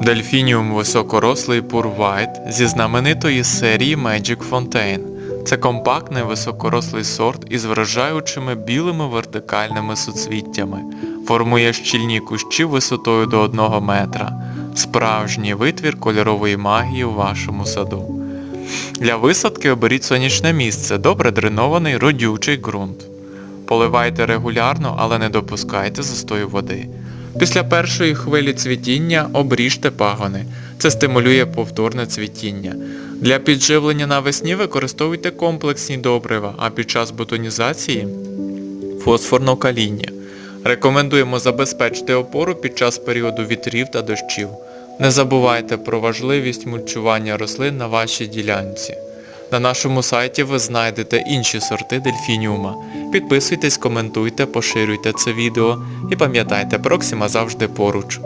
Дельфініум високорослий пурвайт зі знаменитої серії Magic Fontaine. Це компактний високорослий сорт із вражаючими білими вертикальними суцвіттями. Формує щільні кущі висотою до 1 метра. Справжній витвір кольорової магії у вашому саду. Для висадки оберіть сонячне місце, добре дренований родючий ґрунт. Поливайте регулярно, але не допускайте застою води. Після першої хвилі цвітіння обріжте пагони. Це стимулює повторне цвітіння. Для підживлення навесні використовуйте комплексні добрива, а під час бутонізації фосфорно каління. Рекомендуємо забезпечити опору під час періоду вітрів та дощів. Не забувайте про важливість мульчування рослин на вашій ділянці. На нашому сайті ви знайдете інші сорти дельфініума. Підписуйтесь, коментуйте, поширюйте це відео і пам'ятайте, Проксима завжди поруч.